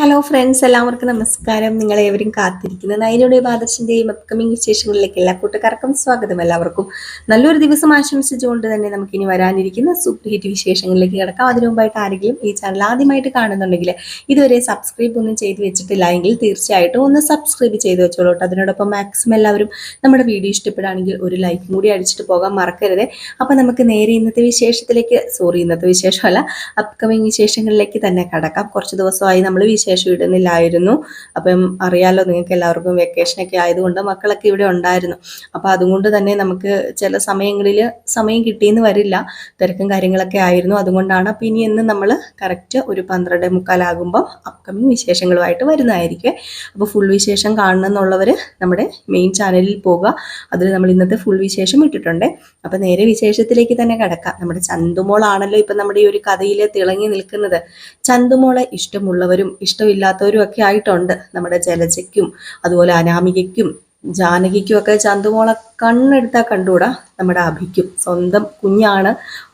Hello friends എല്ലാവർക്കും നമസ്കാരം. നിങ്ങളേവരും കാത്തിരിക്കുന്ന. നൈനയുടെയും ആദർശിന്റെയും അപ്കമിങ് വിശേഷങ്ങളിലേക്ക് എല്ലാ കൂട്ടുകാർക്കും സ്വാഗതം. എല്ലാവർക്കും നല്ലൊരു ദിവസം ആശംസിച്ചുകൊണ്ട് തന്നെ നമുക്ക് ഇനി വരാനിരിക്കുന്ന സൂപ്പർ ഹിറ്റ് വിശേഷങ്ങളിലേക്ക് കിടക്കാം. അതിനു മുമ്പായിട്ട് ആരെങ്കിലും ഈ ചാനൽ ആദ്യമായിട്ട് കാണുന്നുണ്ടെങ്കിൽ ഇതുവരെ സബ്സ്ക്രൈബ് ഒന്നും ചെയ്ത് വെച്ചിട്ടില്ല എങ്കിൽ തീർച്ചയായിട്ടും ഒന്ന് സബ്സ്ക്രൈബ് ചെയ്ത് വെച്ചോളൂട്ടോ അതിനോടൊപ്പം മാക്സിമം എല്ലാവരും നമ്മുടെ വീഡിയോ ഇഷ്ടപ്പെടുകയാണെങ്കിൽ ഒരു ലൈക്കും കൂടി അടിച്ചിട്ട് പോകാൻ മറക്കരുത്. അപ്പം നമുക്ക് നേരെ ഇന്നത്തെ വിശേഷത്തിലേക്ക് സോറി ഇന്നത്തെ വിശേഷമല്ല അപ്കമിങ് വിശേഷങ്ങളിലേക്ക് തന്നെ കടക്കാം. കുറച്ച് ദിവസമായി നമ്മൾ വിശേഷം ഇടുന്നില്ലായിരുന്നു. അപ്പം അറിയാലോ നിങ്ങൾക്ക് എല്ലാവർക്കും വെക്കേഷനൊക്കെ ആയതുകൊണ്ട് മക്കളൊക്കെ ഇവിടെ ഉണ്ടായിരുന്നു. അപ്പം അതുകൊണ്ട് തന്നെ നമുക്ക് ചില സമയങ്ങളിൽ സമയം കിട്ടിയെന്ന് വരില്ല. തിരക്കും കാര്യങ്ങളൊക്കെ ആയിരുന്നു. അതുകൊണ്ടാണ് അപ്പം ഇനി എന്ന് നമ്മൾ കറക്റ്റ് ഒരു പന്ത്രണ്ട് മുക്കാലാകുമ്പോൾ അപ്കമിങ് വിശേഷങ്ങളുമായിട്ട് വരുന്നതായിരിക്കും. അപ്പോൾ ഫുൾ വിശേഷം കാണണമെന്നുള്ളവർ നമ്മുടെ മെയിൻ ചാനലിൽ പോകുക അതിൽ നമ്മൾ ഇന്നത്തെ ഫുൾ വിശേഷം ഇട്ടിട്ടുണ്ട്. അപ്പം നേരെ വിശേഷത്തിലേക്ക് തന്നെ കിടക്കാം. നമ്മുടെ ചന്തുമോളാണല്ലോ ഇപ്പം നമ്മുടെ ഈ ഒരു കഥയിൽ തിളങ്ങി നിൽക്കുന്നത്. ചന്തുമോളെ ഇഷ്ടമുള്ളവരും ഇഷ്ടമില്ലാത്തവരും ഒക്കെ ആയിട്ടുണ്ട്. നമ്മുടെ ജലജയ്ക്കും അതുപോലെ അനാമികയ്ക്കും ജാനകിക്കും ഒക്കെ ചന്തുമോളെ കണ്ണെടുത്താൽ കണ്ടുകൂടാ? നമ്മുടെ അഭിക്കും. സ്വന്തം കുഞ്ഞാണ്.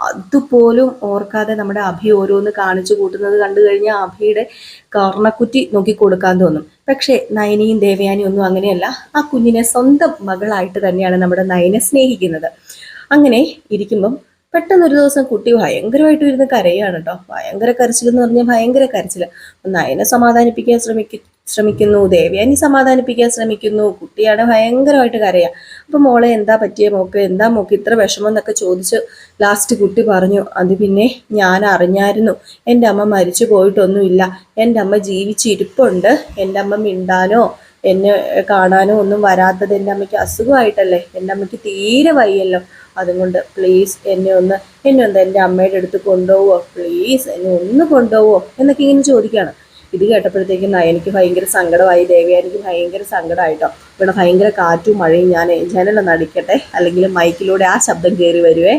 അതുപോലും ഓർക്കാതെ നമ്മുടെ അഭി ഓരോന്ന് കാണിച്ചു കൂട്ടുന്നത് കണ്ടു കഴിഞ്ഞാൽ അഭിയുടെ കർണക്കുറ്റി നോക്കി കൊടുക്കാൻ തോന്നും. പക്ഷേ നയനിയും ദേവയാനിയും ഒന്നും അങ്ങനെയല്ല. ആ കുഞ്ഞിനെ സ്വന്തം മകളായിട്ട് തന്നെയാണ് നമ്മുടെ നയനെ സ്നേഹിക്കുന്നത്. അങ്ങനെ ഇരിക്കുമ്പം പെട്ടെന്ന് ഒരു ദിവസം കുട്ടി ഭയങ്കരമായിട്ട് ഇരുന്ന് കരയാണ് കേട്ടോ ഭയങ്കര കരച്ചിൽ എന്ന് പറഞ്ഞാൽ ഭയങ്കര കരച്ചിൽ നയനെ സമാധാനിപ്പിക്കാൻ ശ്രമിക്കും ശ്രമിക്കുന്നു ദേവയാനി സമാധാനിപ്പിക്കാൻ ശ്രമിക്കുന്നു. കുട്ടിയാണ് ഭയങ്കരമായിട്ട് കരയുക അപ്പൊ മോളെ എന്താ പറ്റിയ മോക്ക്? എന്താ മോക്ക് ഇത്ര വിഷമം എന്നൊക്കെ ചോദിച്ച് ലാസ്റ്റ് കുട്ടി പറഞ്ഞു അത് പിന്നെ ഞാൻ അറിഞ്ഞായിരുന്നു. എന്റെ അമ്മ മരിച്ചു പോയിട്ടൊന്നുമില്ല. എന്റെ അമ്മ ജീവിച്ചിരിപ്പുണ്ട്. എന്റെ അമ്മ മിണ്ടാനോ എന്നെ കാണാനോ ഒന്നും വരാത്തത് എന്റെ അമ്മയ്ക്ക് അസുഖമായിട്ടല്ലേ? എന്റെ അമ്മയ്ക്ക് തീരെ വയ്യല്ലോ. അതുകൊണ്ട് പ്ലീസ് എന്നെ ഒന്ന് എന്നെ ഒന്ന് എന്റെ അമ്മയുടെ അടുത്ത് കൊണ്ടുപോവോ? പ്ലീസ് എന്നെ ഒന്ന് കൊണ്ടുപോവോ? എന്നൊക്കെ ഇങ്ങനെ ചോദിക്കുകയാണ് ഇത് കേട്ടപ്പോഴത്തേക്കും എനിക്ക് ഭയങ്കര സങ്കടമായി. ദേവിയാനിക്ക് ഭയങ്കര സങ്കടമായിട്ടോ ഇവിടെ ഭയങ്കര കാറ്റും മഴയും. ഞാൻ ജനലൊന്ന് അടിക്കട്ടെ? അല്ലെങ്കിൽ മൈക്കിലൂടെ ആ ശബ്ദം കയറി വരുവേ?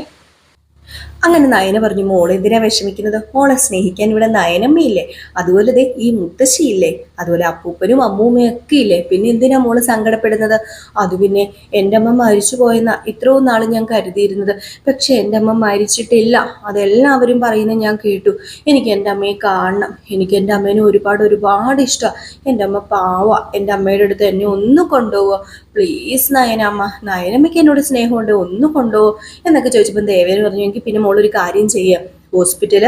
അങ്ങനെ നയന പറഞ്ഞു മോൾ എന്തിനാ വിഷമിക്കുന്നത്? മോളെ സ്നേഹിക്കാൻ ഇവിടെ നയനമ്മയില്ലേ? അതുപോലെ ദേ ഈ മുത്തശ്ശിയില്ലേ? അതുപോലെ അപ്പൂപ്പനും അമ്മൂമ്മയും ഒക്കെ ഇല്ലേ പിന്നെ എന്തിനാ മോൾ സങ്കടപ്പെടുന്നത്? അത് പിന്നെ എന്റെ അമ്മ മരിച്ചു പോയെന്ന ഇത്രയും നാൾ ഞാൻ കരുതിയിരുന്നത്. പക്ഷെ എന്റെ അമ്മ മരിച്ചിട്ടില്ല. അതെല്ലാവരും പറയുന്നത് ഞാൻ കേട്ടു. എനിക്ക് എന്റെ അമ്മയെ കാണണം. എനിക്ക് എന്റെ അമ്മേനെ ഒരുപാട് ഒരുപാട് ഇഷ്ടമാണ്. എന്റെ അമ്മ പാവ. എന്റെ അമ്മയുടെ അടുത്ത് എന്നെ ഒന്ന് കൊണ്ടുപോവുക. പ്ലീസ് നയനമ്മ നയനമ്മയ്ക്ക് എന്നോട് സ്നേഹമുണ്ട് ഒന്ന് കൊണ്ടോ എന്നൊക്കെ ചോദിച്ചപ്പോൾ ദേവേന് പറഞ്ഞു എനിക്ക് പിന്നെ മോളൊരു കാര്യം ചെയ്യാം. ഹോസ്പിറ്റൽ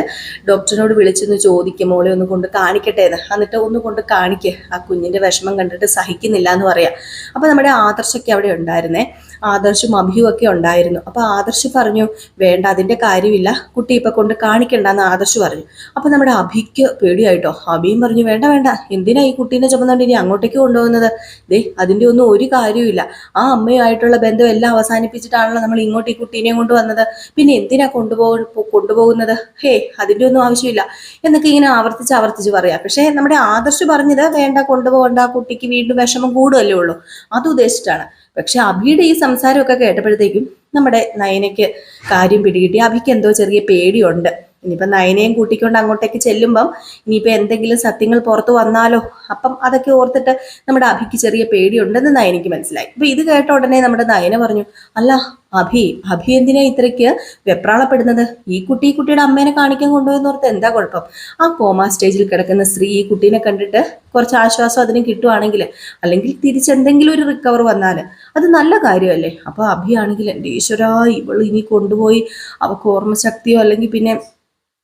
ഡോക്ടറിനോട് വിളിച്ചൊന്ന് ചോദിക്കും മോളെ ഒന്ന് കൊണ്ട് കാണിക്കട്ടെ എന്ന്. എന്നിട്ട് ഒന്ന് കൊണ്ട് കാണിക്കുക ആ കുഞ്ഞിന്റെ വിഷമം കണ്ടിട്ട് സഹിക്കുന്നില്ല എന്ന് പറയാം. അപ്പോൾ നമ്മുടെ ആദർശയ്ക്ക് അവിടെ ഉണ്ടായിരുന്നേ. ആദർശും അഭിയും ഒക്കെ ഉണ്ടായിരുന്നു. അപ്പോൾ ആദർശ് പറഞ്ഞു വേണ്ട അതിന്റെ കാര്യമില്ല. കുട്ടി ഇപ്പം കൊണ്ട് കാണിക്കണ്ടെന്ന് ആദർശ് പറഞ്ഞു. അപ്പോൾ നമ്മുടെ അഭിക്ക് പേടിയായിട്ടോ? അഭിയും പറഞ്ഞു വേണ്ട വേണ്ട. എന്തിനാ ഈ കുട്ടീനെ ചുമന്നുകൊണ്ട് ഇനി അങ്ങോട്ടേക്ക് കൊണ്ടുപോകുന്നത്? ദേ അതിന്റെ ഒന്നും ഒരു കാര്യമില്ല ആ അമ്മയുമായിട്ടുള്ള ബന്ധം എല്ലാം അവസാനിപ്പിച്ചിട്ടാണല്ലോ നമ്മൾ ഇങ്ങോട്ട് ഈ കുട്ടീനെയും കൊണ്ടുവന്നത് പിന്നെ എന്തിനാ കൊണ്ടുപോ കൊണ്ടുപോകുന്നത്? ഹേ അതിന്റെ ഒന്നും ആവശ്യമില്ല. എന്നൊക്കെ ഇങ്ങനെ ആവർത്തിച്ച് ആവർത്തിച്ച് പറയാം. പക്ഷേ നമ്മുടെ ആദർശ് പറഞ്ഞത് വേണ്ട കൊണ്ടുപോകണ്ട. കുട്ടിക്ക് വീണ്ടും വിഷമം കൂടുമല്ലേ ഉള്ളൂ. അത് ഉദ്ദേശിച്ചിട്ടാണ്. പക്ഷെ അഭിയുടെ ഈ സംസാരമൊക്കെ കേട്ടപ്പോഴത്തേക്കും നമ്മുടെ നയനയ്ക്ക് കാര്യം പിടികിട്ടി. അഭിക്ക് എന്തോ ചെറിയ പേടിയുണ്ട്. ഇനിയിപ്പം നയനയും കൂട്ടിക്കൊണ്ട് അങ്ങോട്ടേക്ക് ചെല്ലുമ്പം ഇനിയിപ്പോൾ എന്തെങ്കിലും സത്യങ്ങൾ പുറത്തു വന്നാലോ? അപ്പം അതൊക്കെ ഓർത്തിട്ട് നമ്മുടെ അഭിക്ക് ചെറിയ പേടിയുണ്ടെന്ന് നയനയ്ക്ക് മനസ്സിലായി. അപ്പം ഇത് കേട്ട ഉടനെ നമ്മുടെ നയന പറഞ്ഞു അല്ല അഭി അഭി എന്തിനാ ഇത്രയ്ക്ക് വെപ്രാളപ്പെടുന്നത്? ഈ കുട്ടി ഈ കുട്ടിയുടെ അമ്മേനെ കാണിക്കാൻ കൊണ്ടുപോയെന്ന് ഓർത്ത് എന്താ കുഴപ്പം? ആ കോമ സ്റ്റേജിൽ കിടക്കുന്ന സ്ത്രീ ഈ കുട്ടീനെ കണ്ടിട്ട് കുറച്ച് ആശ്വാസം അതിന് കിട്ടുവാണെങ്കിൽ അല്ലെങ്കിൽ തിരിച്ചെന്തെങ്കിലും ഒരു റിക്കവർ വന്നാൽ അത് നല്ല കാര്യമല്ലേ? അപ്പോൾ അഭിയാണെങ്കിൽ എന്റെ ഈശ്വര ഇവൾ ഇനി കൊണ്ടുപോയി അവൾക്ക് ഓർമ്മശക്തിയോ അല്ലെങ്കിൽ പിന്നെ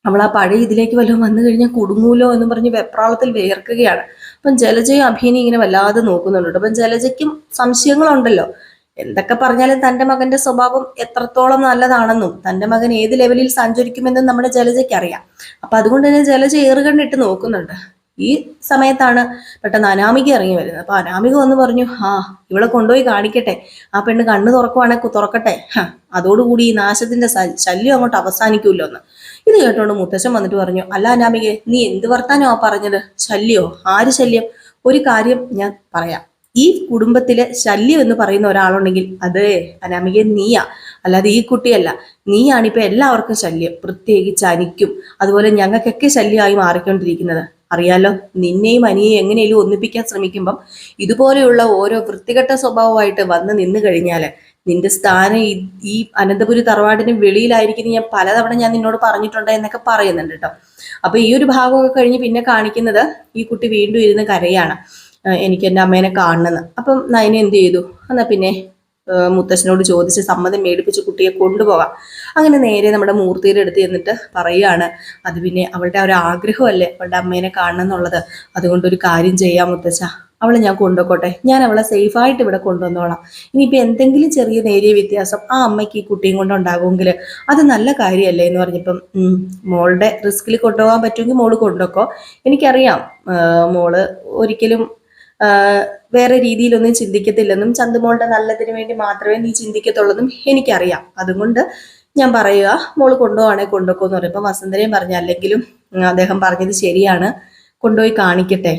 അവൾ ആ പഴയ ഇതിലേക്ക് വല്ലതും വന്നു കഴിഞ്ഞാൽ കുടുങ്ങൂലോ എന്ന് പറഞ്ഞ് വെപ്രാളത്തിൽ വേർക്കുകയാണ് അപ്പം ജലജയും അഭിയനെ ഇങ്ങനെ വല്ലാതെ നോക്കുന്നുണ്ട് അപ്പം ജലജയ്ക്കും സംശയങ്ങളുണ്ടല്ലോ. എന്തൊക്കെ പറഞ്ഞാലും തന്റെ മകന്റെ സ്വഭാവം എത്രത്തോളം നല്ലതാണെന്നും തന്റെ മകൻ ഏത് ലെവലിൽ സഞ്ചരിക്കുമെന്നും നമ്മുടെ ജലജയ്ക്ക് അറിയാം. അപ്പം അതുകൊണ്ട് തന്നെ ജലജ ഏറുകണ്ടിട്ട് നോക്കുന്നുണ്ട്. ഈ സമയത്താണ് പെട്ടെന്ന് അനാമിക ഇറങ്ങി വരുന്നത്. അപ്പൊ അനാമിക വന്ന് പറഞ്ഞു ആ ഇവളെ കൊണ്ടുപോയി കാണിക്കട്ടെ. ആ പെണ്ണ് കണ്ണ് തുറക്കുവാണെങ്കിൽ തുറക്കട്ടെ. അതോടുകൂടി ഈ നാശത്തിന്റെ ശല്യം അങ്ങോട്ട് അവസാനിക്കൂല്ലോ എന്ന്. ഇത് കേട്ടോണ്ട് മുത്തശ്ശൻ വന്നിട്ട് പറഞ്ഞു അല്ല അനാമികെ നീ എന്ത് വർത്താനോ ആ പറഞ്ഞത്? ശല്യോ? ആര് ശല്യം? ഒരു കാര്യം ഞാൻ പറയാം. ഈ കുടുംബത്തിലെ ശല്യം എന്ന് പറയുന്ന ഒരാളുണ്ടെങ്കിൽ അതെ അനാമിക നീയാ. അല്ലാതെ ഈ കുട്ടിയല്ല. നീയാണ് ഇപ്പൊ എല്ലാവർക്കും ശല്യം. പ്രത്യേകിച്ച് അനിക്കും. അതുപോലെ ഞങ്ങൾക്കൊക്കെ ശല്യമായി മാറിക്കൊണ്ടിരിക്കുന്നത്. അറിയാലോ? നിന്നെയും അനിയെയും എങ്ങനെയും ഒന്നിപ്പിക്കാൻ ശ്രമിക്കുമ്പം ഇതുപോലെയുള്ള ഓരോ വൃത്തികെട്ട സ്വഭാവമായിട്ട് വന്ന് നിന്ന് കഴിഞ്ഞാൽ നിന്റെ സ്ഥാനം ഈ- അനന്തപുരി തറവാടിന് വെളിയിലായിരിക്കും ഞാൻ പലതവണ ഞാൻ നിന്നോട് പറഞ്ഞിട്ടുണ്ട് എന്നൊക്കെ പറയുന്നുണ്ട് കേട്ടോ. അപ്പൊ ഈ ഒരു ഭാഗമൊക്കെ കഴിഞ്ഞ് പിന്നെ കാണിക്കുന്നത് ഈ കുട്ടി വീണ്ടും ഇരുന്ന് കരയാണ്. എനിക്ക് എന്റെ അമ്മേനെ കാണണമെന്ന്. അപ്പം നയനെ എന്ത് ചെയ്തു? എന്നാ പിന്നെ മുത്തശ്ശനോട് ചോദിച്ച് സമ്മതം മേടിപ്പിച്ച് കുട്ടിയെ കൊണ്ടുപോകാം അങ്ങനെ നേരെ നമ്മുടെ മൂർത്തിയുടെ അടുത്ത് ചെന്നിട്ട് പറയുകയാണ് അത് പിന്നെ അവളുടെ ഒരു ആഗ്രഹമല്ലേ അവളുടെ അമ്മേനെ കാണണം എന്നുള്ളത് അതുകൊണ്ട് ഒരു കാര്യം ചെയ്യാം മുത്തശ്ശ. അവളെ ഞാൻ കൊണ്ടുപോക്കോട്ടെ ഞാൻ അവളെ സേഫായിട്ട് ഇവിടെ കൊണ്ടുവന്നോളാം. ഇനിയിപ്പോൾ എന്തെങ്കിലും ചെറിയ നേരിയ വ്യത്യാസം ആ അമ്മയ്ക്ക് ഈ കുട്ടിയും കൊണ്ട് ഉണ്ടാകുമെങ്കിൽ അത് നല്ല കാര്യമല്ലേ? എന്ന് പറഞ്ഞപ്പം മോളുടെ റിസ്കിൽ കൊണ്ടുപോകാൻ പറ്റുമെങ്കിൽ മോൾ കൊണ്ടുപോക്കോ എനിക്കറിയാം മോൾ ഒരിക്കലും വേറെ രീതിയിലൊന്നും ചിന്തിക്കത്തില്ലെന്നും ചന്തുമോളുടെ നല്ലതിന് വേണ്ടി മാത്രമേ നീ ചിന്തിക്കത്തുള്ളെന്നും എനിക്കറിയാം. അതുകൊണ്ട് ഞാൻ പറയുക മോൾ കൊണ്ടുപോവാണെങ്കിൽ കൊണ്ടുപോകും എന്ന് പറയുമ്പോൾ വസന്തരയും പറഞ്ഞു അല്ലെങ്കിലും അദ്ദേഹം പറഞ്ഞത് ശരിയാണ്. കൊണ്ടുപോയി കാണിക്കട്ടെ.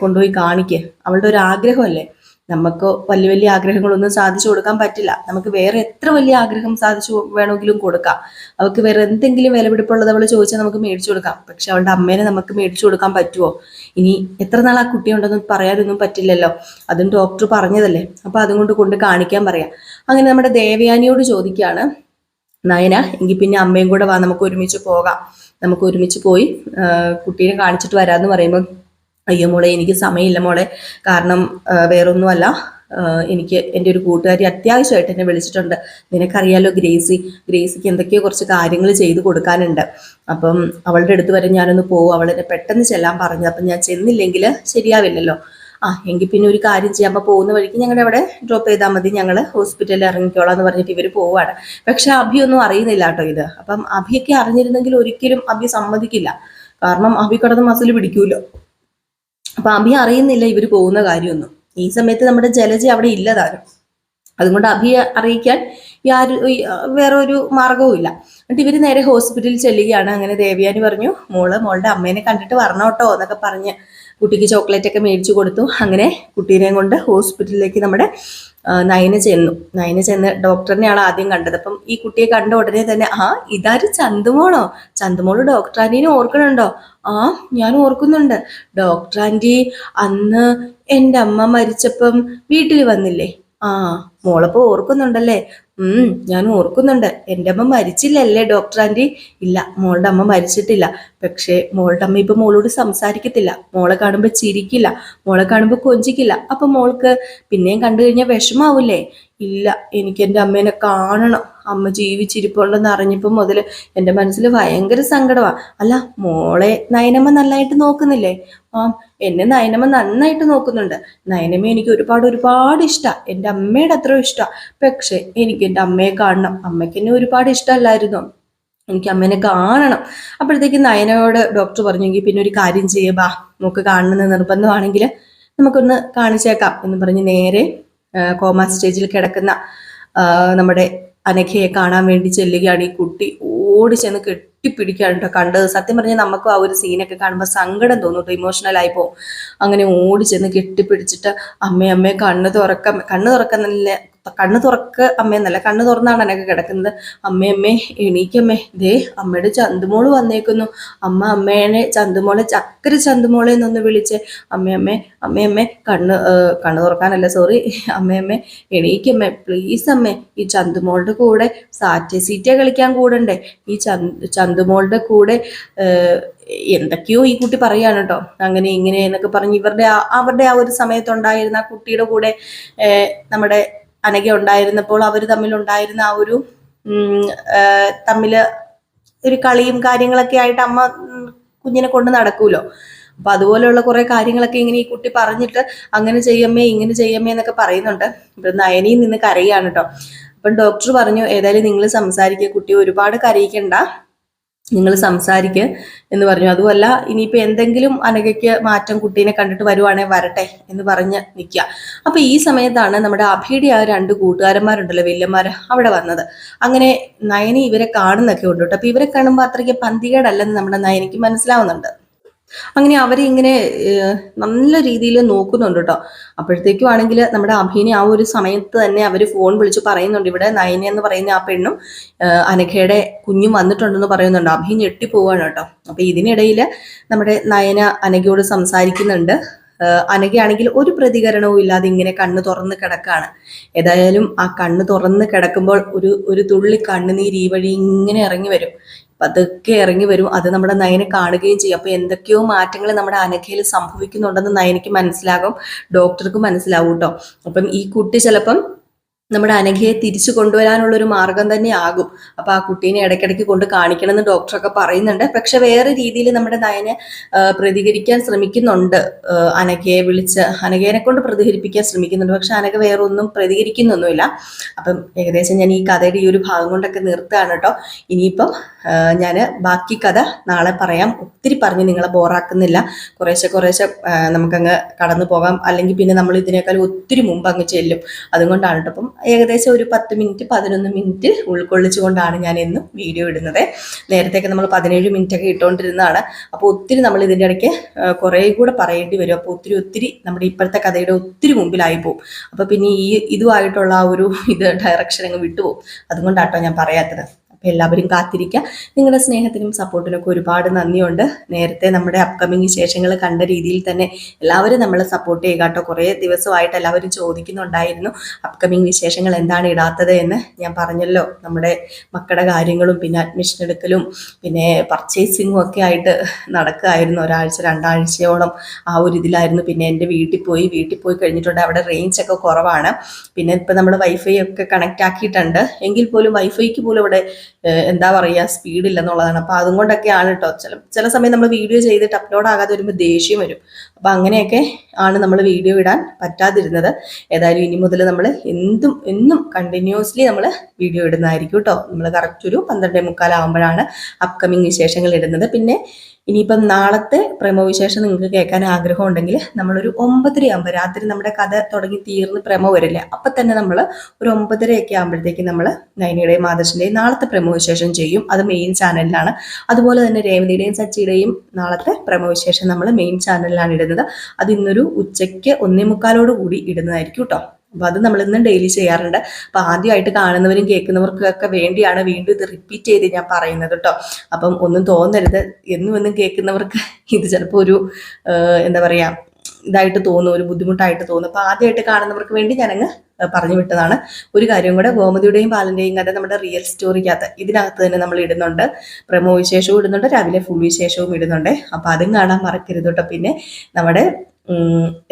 കൊണ്ടുപോയി കാണിക്ക്. അവളുടെ ഒരു ആഗ്രഹമല്ലേ? നമുക്ക് വലിയ വലിയ ആഗ്രഹങ്ങളൊന്നും സാധിച്ചു കൊടുക്കാൻ പറ്റില്ല. നമുക്ക് വേറെ എത്ര വലിയ ആഗ്രഹം സാധിച്ചു വേണമെങ്കിലും കൊടുക്കാം. അവൾക്ക് വേറെ എന്തെങ്കിലും വിലപിടിപ്പുള്ളത് അവൾ ചോദിച്ചാൽ നമുക്ക് മേടിച്ചു കൊടുക്കാം. പക്ഷെ അവളുടെ അമ്മേനെ നമുക്ക് മേടിച്ചു കൊടുക്കാൻ പറ്റുമോ ഇനി എത്ര നാൾ ആ കുട്ടി ഉണ്ടെന്ന് പറയാനൊന്നും പറ്റില്ലല്ലോ. അതും ഡോക്ടർ പറഞ്ഞതല്ലേ. അപ്പൊ അതുകൊണ്ട് കൊണ്ട് കാണിക്കാൻ പറയാം. അങ്ങനെ നമ്മുടെ ദേവയാനിയോട് ചോദിക്കുകയാണ് നയന എങ്കിൽ പിന്നെ അമ്മയും കൂടെ വാ നമുക്ക് ഒരുമിച്ച് പോകാം. നമുക്ക് ഒരുമിച്ച് പോയി കുട്ടീനെ കാണിച്ചിട്ട് വരാമെന്ന് പറയുമ്പോൾ അയ്യോ മോളെ എനിക്ക് സമയമില്ല മോളെ. കാരണം വേറൊന്നുമല്ല. എനിക്ക് എന്റെ ഒരു കൂട്ടുകാരി അത്യാവശ്യമായിട്ട് എന്നെ വിളിച്ചിട്ടുണ്ട്. നിനക്കറിയാലോ ഗ്രേസി ഗ്രേസിക്ക് എന്തൊക്കെയോ കുറച്ച് കാര്യങ്ങൾ ചെയ്തു കൊടുക്കാനുണ്ട്. അപ്പം അവളുടെ അടുത്ത് വരെ ഞാനൊന്ന് പോകും അവളെന്നെ പെട്ടെന്ന് ചെല്ലാൻ പറഞ്ഞു. അപ്പം ഞാൻ ചെന്നില്ലെങ്കിൽ ശരിയാവില്ലല്ലോ. ആ എങ്കിൽ പിന്നെ ഒരു കാര്യം ചെയ്യാം. അപ്പോൾ പോകുന്ന വഴിക്ക് ഞങ്ങളുടെ അവിടെ ഡ്രോപ്പ് ചെയ്താൽ മതി. ഞങ്ങൾ ഹോസ്പിറ്റലിൽ ഇറങ്ങിക്കോളാം എന്ന് പറഞ്ഞിട്ട് ഇവർ പോവാണ്. പക്ഷെ അഭിയൊന്നും അറിയുന്നില്ല കേട്ടോ ഇത്. അപ്പം അഭിയൊക്കെ അറിഞ്ഞിരുന്നെങ്കിൽ ഒരിക്കലും അഭി സമ്മതിക്കില്ല. കാരണം അഭി കടന്ന് മസിൽ പിടിക്കൂലോ അപ്പൊ അഭി അറിയുന്നില്ല ഇവർ പോകുന്ന കാര്യമൊന്നും. ഈ സമയത്ത് നമ്മുടെ ജലജ അവിടെ ഇല്ലതാനും. അതുകൊണ്ട് അഭിയെ അറിയിക്കാൻ യാരും വേറെ ഒരു മാർഗവും ഇല്ല. എന്നിട്ട് ഇവർ നേരെ ഹോസ്പിറ്റലിൽ ചെല്ലുകയാണ്. അങ്ങനെ ദേവിയാനി പറഞ്ഞു മോൾ മോളുടെ അമ്മേനെ കണ്ടിട്ട് വരണോട്ടോ എന്നൊക്കെ പറഞ്ഞ് കുട്ടിക്ക് ചോക്ലേറ്റ് ഒക്കെ മേടിച്ചു കൊടുത്തു. അങ്ങനെ കുട്ടീനെയും കൊണ്ട് ഹോസ്പിറ്റലിലേക്ക് നമ്മുടെ നയന ചെന്നു. നയന ചെന്ന് ഡോക്ടറിനെയാണ് ആദ്യം കണ്ടത്. അപ്പം ഈ കുട്ടിയെ കണ്ട ഉടനെ തന്നെ ആ ഇതാര് ചന്തുമോളോ? ചന്തുമോൾ ഡോക്ടർ ആന്റീനെ ഓർക്കണുണ്ടോ ആ ഞാൻ ഓർക്കുന്നുണ്ട്. ഡോക്ടർ ആന്റി അന്ന് എന്റെ അമ്മ മരിച്ചപ്പം വീട്ടിൽ വന്നില്ലേ? ആ മോളപ്പോ ഓർക്കുന്നുണ്ടല്ലേ? ഉം ഞാൻ ഓർക്കുന്നുണ്ട്. എന്റെ അമ്മ മരിച്ചില്ലല്ലേ ഡോക്ടർ ആന്റി ഇല്ല മോളുടെ അമ്മ മരിച്ചിട്ടില്ല. പക്ഷേ മോളുടെ അമ്മ ഇപ്പൊ മോളോട് സംസാരിക്കത്തില്ല. മോളെ കാണുമ്പോൾ ചിരിക്കില്ല. മോളെ കാണുമ്പോൾ കൊഞ്ചിക്കില്ല. അപ്പൊ മോൾക്ക് പിന്നെയും കണ്ടു കഴിഞ്ഞാൽ വിഷമാവൂലേ ഇല്ല എനിക്ക് എന്റെ അമ്മേനെ കാണണം. അമ്മ ജീവിച്ചിരിപ്പുണ്ടെന്ന് അറിഞ്ഞപ്പോൾ മുതൽ എന്റെ മനസ്സിൽ ഭയങ്കര സങ്കടമാണ് അല്ല മോളെ നയനമ്മ നന്നായിട്ട് നോക്കുന്നില്ലേ? ആ എന്നെ നയനമ്മ നന്നായിട്ട് നോക്കുന്നുണ്ട്. നയനമ്മ എനിക്ക് ഒരുപാട് ഒരുപാട് ഇഷ്ടമാണ് എന്റെ അമ്മയുടെ അത്ര ഇഷ്ടമാണ് പക്ഷെ എനിക്ക് എന്റെ അമ്മയെ കാണണം. അമ്മയ്ക്ക് എന്നെ ഒരുപാട് ഇഷ്ടമല്ലായിരുന്നു. എനിക്ക് അമ്മേനെ കാണണം. അപ്പോഴത്തേക്ക് നയനയോട് ഡോക്ടർ പറഞ്ഞെങ്കിൽ പിന്നെ ഒരു കാര്യം ചെയ്യുക ബാ നമുക്ക് കാണണമെന്ന് നിർബന്ധമാണെങ്കിൽ നമുക്കൊന്ന് കാണിച്ചേക്കാം എന്ന് പറഞ്ഞ് നേരെ കോമ സ്റ്റേജിൽ കിടക്കുന്ന നമ്മുടെ അനഘയെ കാണാൻ വേണ്ടി ചെല്ലുകയാണ് ഈ കുട്ടി. ഓടി ചെന്ന് കെട്ടിപ്പിടിക്കുകയാണ് കേട്ടോ കണ്ടത്. സത്യം പറഞ്ഞാൽ നമുക്കും ആ ഒരു സീനൊക്കെ കാണുമ്പോൾ സങ്കടം തോന്നും ഇമോഷണൽ ആയി പോകും. അങ്ങനെ ഓടി ചെന്ന് കെട്ടിപ്പിടിച്ചിട്ട് അമ്മേ അമ്മേ കണ്ണ് തുറക്കം കണ്ണ് തുറക്കുന്നല്ല കണ്ണ് തുറക്ക അമ്മയെന്നല്ല കണ്ണ് തുറന്നാണ് അനക്ക് കിടക്കുന്നത്. അമ്മേ അമ്മേ എണീക്കമ്മേ. ദേ അമ്മയുടെ ചന്തുമോൾ വന്നേക്കുന്നു. അമ്മ അമ്മേനെ ചന്തുമോളെ ചക്കര ചന്തുമോളെ എന്നൊന്ന് വിളിച്ച്. അമ്മേ അമ്മേ അമ്മേ അമ്മേ കണ്ണ് കണ്ണ് തുറക്കാനല്ല സോറി. അമ്മേ അമ്മേ എണീക്കമ്മേ. പ്ലീസ് അമ്മേ ഈ ചന്തുമോളുടെ കൂടെ സാറ്റേ സീറ്റേ കളിക്കാൻ കൂടണ്ടേ? ഈ ചന്ത് ചന്തുമോളുടെ കൂടെ എന്തൊക്കെയോ ഈ കുട്ടി പറയാണ് കേട്ടോ. അങ്ങനെ ഇങ്ങനെ എന്നൊക്കെ പറഞ്ഞ് ഇവരുടെ അവരുടെ ആ ഒരു സമയത്തുണ്ടായിരുന്ന ആ കുട്ടിയുടെ കൂടെ നമ്മുടെ അനഘ ഉണ്ടായിരുന്നപ്പോൾ അവർ തമ്മിലുണ്ടായിരുന്ന ആ ഒരു തമ്മിൽ ഒരു കളിയും കാര്യങ്ങളൊക്കെ ആയിട്ട് അമ്മ കുഞ്ഞിനെ കൊണ്ട് നടക്കൂലോ? അപ്പൊ അതുപോലെയുള്ള കുറെ കാര്യങ്ങളൊക്കെ ഇങ്ങനെ ഈ കുട്ടി പറഞ്ഞിട്ട് അങ്ങനെ ചെയ്യമ്മേ ഇങ്ങനെ ചെയ്യമ്മേ എന്നൊക്കെ പറയുന്നുണ്ട്. ഇപ്പൊ നയനിയിൽ നിന്ന് കരയാണ് കേട്ടോ അപ്പം ഡോക്ടർ പറഞ്ഞു ഏതായാലും നിങ്ങൾ സംസാരിക്കുക കുട്ടി ഒരുപാട് കരയിക്കണ്ട. നിങ്ങൾ സംസാരിക്ക് എന്ന് പറഞ്ഞു. അതുമല്ല ഇനിയിപ്പോൾ എന്തെങ്കിലും അനഘയ്ക്ക് മാറ്റം കുട്ടീനെ കണ്ടിട്ട് വരുവാണെങ്കിൽ വരട്ടെ എന്ന് പറഞ്ഞ് നിൽക്കുക അപ്പോൾ ഈ സമയത്താണ് നമ്മുടെ അഭിയുടെ ആ രണ്ട് കൂട്ടുകാരന്മാരുണ്ടല്ലോ വല്യന്മാർ അവിടെ വന്നത്. അങ്ങനെ നയനി ഇവരെ കാണുന്നൊക്കെ ഉണ്ട് കേട്ടോ. അപ്പൊ ഇവരെ കാണുമ്പോൾ അത്രയ്ക്ക് പന്തികേടല്ലെന്ന് നമ്മുടെ നയനിക്ക് മനസ്സിലാവുന്നുണ്ട്. അങ്ങനെ അവരെ ഇങ്ങനെ നല്ല രീതിയിൽ നോക്കുന്നുണ്ട് കേട്ടോ അപ്പോഴത്തേക്കും ആണെങ്കിൽ നമ്മുടെ അഭിനെ ആ ഒരു സമയത്ത് തന്നെ അവർ ഫോൺ വിളിച്ച് പറയുന്നുണ്ട്. ഇവിടെ നയന എന്ന് പറയുന്ന ആ പെണ്ണും അനഘയുടെ കുഞ്ഞും വന്നിട്ടുണ്ടെന്ന് പറയുന്നുണ്ട്. അഭി ഞെട്ടിപ്പോവാണ് കേട്ടോ അപ്പൊ ഇതിനിടയിൽ നമ്മുടെ നയന അനഘയോട് സംസാരിക്കുന്നുണ്ട്. അനഘയാണെങ്കിൽ ഒരു പ്രതികരണവും ഇല്ലാതെ ഇങ്ങനെ കണ്ണ് തുറന്ന് കിടക്കാണ്. ഏതായാലും ആ കണ്ണ് തുറന്ന് കിടക്കുമ്പോൾ ഒരു ഒരു തുള്ളി കണ്ണുനീര് ഈ വഴി ഇങ്ങനെ ഇറങ്ങി വരും. പതുക്കെ ഇറങ്ങി വരും. അത് നമ്മുടെ നയനെ കാണുകയും ചെയ്യും. അപ്പൊ എന്തൊക്കെയോ മാറ്റങ്ങൾ നമ്മുടെ അനഘയിൽ സംഭവിക്കുന്നുണ്ടെന്ന് നയനയ്ക്ക് മനസ്സിലാകും. ഡോക്ടർക്ക് മനസ്സിലാവും കേട്ടോ അപ്പം ഈ കുട്ടി ചിലപ്പം നമ്മുടെ അനഘയെ തിരിച്ചു കൊണ്ടുവരാനുള്ള ഒരു മാർഗം തന്നെ ആകും അപ്പൊ ആ കുട്ടീനെ ഇടയ്ക്കിടയ്ക്ക് കൊണ്ട് കാണിക്കണമെന്ന് ഡോക്ടറൊക്കെ പറയുന്നുണ്ട്. പക്ഷെ വേറെ രീതിയിൽ നമ്മുടെ നയനെ പ്രതികരിക്കാൻ ശ്രമിക്കുന്നുണ്ട്. അനഘയെ വിളിച്ച് അനഘയെ കൊണ്ട് പ്രതികരിപ്പിക്കാൻ ശ്രമിക്കുന്നുണ്ട്. പക്ഷെ അനഘ വേറെ ഒന്നും പ്രതികരിക്കുന്നൊന്നുമില്ല. അപ്പം ഏകദേശം ഞാൻ ഈ കഥയുടെ ഈ ഒരു ഭാഗം കൊണ്ടൊക്കെ നിർത്തുകയാണ് കേട്ടോ. ഇനിയിപ്പം ഞാൻ ബാക്കി കഥ നാളെ പറയാം. ഒത്തിരി പറഞ്ഞ് നിങ്ങളെ ബോറാക്കുന്നില്ല. കുറേശ്ശെ കുറേശ്ശെ നമുക്കങ്ങ് കടന്നു പോകാം. അല്ലെങ്കിൽ പിന്നെ നമ്മൾ ഇതിനേക്കാൾ ഒത്തിരി മുമ്പ് അങ്ങ് ചെല്ലും. അതുകൊണ്ടാണ് കേട്ടോ. അപ്പം ഏകദേശം ഒരു പത്ത് മിനിറ്റ് പതിനൊന്ന് മിനിറ്റ് ഉൾക്കൊള്ളിച്ചുകൊണ്ടാണ് ഞാൻ എന്നും വീഡിയോ ഇടുന്നത്. നേരത്തെയൊക്കെ നമ്മൾ പതിനേഴ് മിനിറ്റ് ഒക്കെ ഇട്ടുകൊണ്ടിരുന്നതാണ്. അപ്പോൾ ഒത്തിരി നമ്മൾ ഇതിന്റെ ഇടയ്ക്ക് കുറേ കൂടെ പറയേണ്ടി വരും. അപ്പോൾ ഒത്തിരി ഒത്തിരി നമ്മുടെ ഇപ്പോഴത്തെ കഥയുടെ ഒത്തിരി മുമ്പിലായി പോകും അപ്പോൾ പിന്നെ ഈ ഇതുമായിട്ടുള്ള ആ ഒരു ഇത് ഡയറക്ഷൻ അങ്ങ് വിട്ടുപോകും അതുകൊണ്ടാട്ടോ ഞാൻ പറയാത്തത്. അപ്പോൾ എല്ലാവരും കാത്തിരിക്കുക നിങ്ങളുടെ സ്നേഹത്തിനും സപ്പോർട്ടിനും ഒക്കെ ഒരുപാട് നന്ദിയുണ്ട്. നേരത്തെ നമ്മുടെ അപ്കമിങ് വിശേഷങ്ങൾ കണ്ട രീതിയിൽ തന്നെ എല്ലാവരും നമ്മളെ സപ്പോർട്ട് ചെയ്യുക കേട്ടോ. കുറേ ദിവസമായിട്ട് എല്ലാവരും ചോദിക്കുന്നുണ്ടായിരുന്നു അപ്കമിങ് വിശേഷങ്ങൾ എന്താണ് ഇടാത്തത് എന്ന്. ഞാൻ പറഞ്ഞല്ലോ നമ്മുടെ മക്കളുടെ കാര്യങ്ങളും പിന്നെ അഡ്മിഷൻ എടുക്കലും പിന്നെ പർച്ചേസിങ്ങും ഒക്കെ ആയിട്ട് നടക്കുകയായിരുന്നു ഒരാഴ്ച രണ്ടാഴ്ചയോളം ആ ഒരു ഇതിലായിരുന്നു. പിന്നെ എന്റെ വീട്ടിൽ പോയി വീട്ടിൽ പോയി കഴിഞ്ഞിട്ടുണ്ട്. അവിടെ റേഞ്ച് ഒക്കെ കുറവാണ്. പിന്നെ ഇപ്പം നമ്മൾ വൈഫൈ ഒക്കെ കണക്റ്റ് ആക്കിയിട്ടുണ്ട്. എങ്കിൽ പോലും വൈഫൈക്ക് പോലും ഇവിടെ എന്താ പറയുക സ്പീഡ് ഇല്ലെന്നുള്ളതാണ്. അപ്പോൾ അതും കൊണ്ടൊക്കെയാണ് കേട്ടോ ചില ചില സമയം നമ്മൾ വീഡിയോ ചെയ്തിട്ട് അപ്ലോഡ് ആകാതെ വരുമ്പോൾ ദേഷ്യം വരും. അപ്പം അങ്ങനെയൊക്കെ ആണ് നമ്മൾ വീഡിയോ ഇടാൻ പറ്റാതിരുന്നത്. ഏതായാലും ഇനി മുതൽ നമ്മൾ എന്തും എന്നും കണ്ടിന്യൂസ്ലി നമ്മൾ വീഡിയോ ഇടുന്നതായിരിക്കും കേട്ടോ നമ്മൾ കറക്റ്റ് ഒരു പന്ത്രണ്ടേ മുക്കാലാവുമ്പോഴാണ് അപ്കമിങ് വിശേഷങ്ങൾ ഇടുന്നത്. പിന്നെ ഇനിയിപ്പം നാളത്തെ പ്രേമവിശേഷം നിങ്ങൾക്ക് കേൾക്കാൻ ആഗ്രഹം ഉണ്ടെങ്കിൽ നമ്മളൊരു ഒമ്പതര ആകുമ്പോൾ രാത്രി നമ്മുടെ കഥ തുടങ്ങി തീർന്ന് പ്രമോ വരില്ലേ. അപ്പം തന്നെ നമ്മൾ ഒരു ഒമ്പതരയൊക്കെ ആകുമ്പോഴത്തേക്ക് നമ്മൾ നൈനയുടെയും ആദർശിന്റെയും നാളത്തെ പ്രേമവിശേഷം ചെയ്യും. അത് മെയിൻ ചാനലിലാണ് അതുപോലെ തന്നെ രേവതിയുടെയും സച്ചിയുടെയും നാളത്തെ പ്രേമവിശേഷം നമ്മൾ മെയിൻ ചാനലിലാണ് ഇടുന്നത്. അത് ഇന്നൊരു ഉച്ചയ്ക്ക് ഒന്നേ മുക്കാലോട് കൂടി ഇടുന്നതായിരിക്കും കേട്ടോ അപ്പോൾ അത് നമ്മൾ ഇന്നും ഡെയിലി ചെയ്യാറുണ്ട്. അപ്പോൾ ആദ്യമായിട്ട് കാണുന്നവരും കേൾക്കുന്നവർക്കൊക്കെ വേണ്ടിയാണ് വീണ്ടും ഇത് റിപ്പീറ്റ് ചെയ്ത് ഞാൻ പറയുന്നത് കേട്ടോ അപ്പം ഒന്നും തോന്നരുത്. എന്നും എന്നും കേൾക്കുന്നവർക്ക് ഇത് ചിലപ്പോൾ ഒരു എന്താ പറയുക ഇതായിട്ട് തോന്നും ഒരു ബുദ്ധിമുട്ടായിട്ട് തോന്നും. അപ്പോൾ ആദ്യമായിട്ട് കാണുന്നവർക്ക് വേണ്ടി ഞാനങ്ങ് പറഞ്ഞു വിട്ടതാണ്. ഒരു കാര്യം കൂടെ ഗോമതിയുടെയും ബാലന്റെയും കഥ നമ്മുടെ റിയൽ സ്റ്റോറിക്കകത്ത് ഇതിനകത്ത് തന്നെ നമ്മൾ ഇടുന്നുണ്ട്. പ്രമോ വിശേഷവും ഇടുന്നുണ്ട്. രാവിലെ ഫുൾ വിശേഷവും ഇടുന്നുണ്ട്. അപ്പോൾ അതും കാണാൻ മറക്കരുത് കേട്ടോ പിന്നെ നമ്മുടെ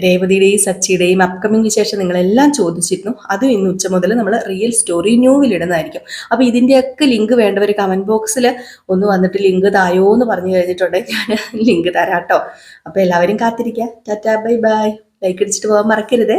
രേവതിയുടെയും സച്ചിയുടെയും അപ്കമിങ് വിശേഷം നിങ്ങളെല്ലാം ചോദിച്ചിരുന്നു. അതും ഇന്ന് ഉച്ച മുതൽ നമ്മൾ റിയൽ സ്റ്റോറി ന്യൂവിൽ ഇടുന്നതായിരിക്കും. അപ്പോൾ ഇതിന്റെയൊക്കെ ലിങ്ക് വേണ്ടവർ കമന്റ് ബോക്സിൽ ഒന്ന് വന്നിട്ട് ലിങ്ക് തായോ എന്ന് പറഞ്ഞു കഴിഞ്ഞിട്ടുണ്ടെങ്കിൽ ഞാൻ ലിങ്ക് തരാം കേട്ടോ അപ്പോൾ എല്ലാവരും കാത്തിരിക്കുക ടാറ്റാ ബൈ ബൈ ലൈക്ക് അടിച്ചിട്ട് പോകാൻ മറക്കരുതേ.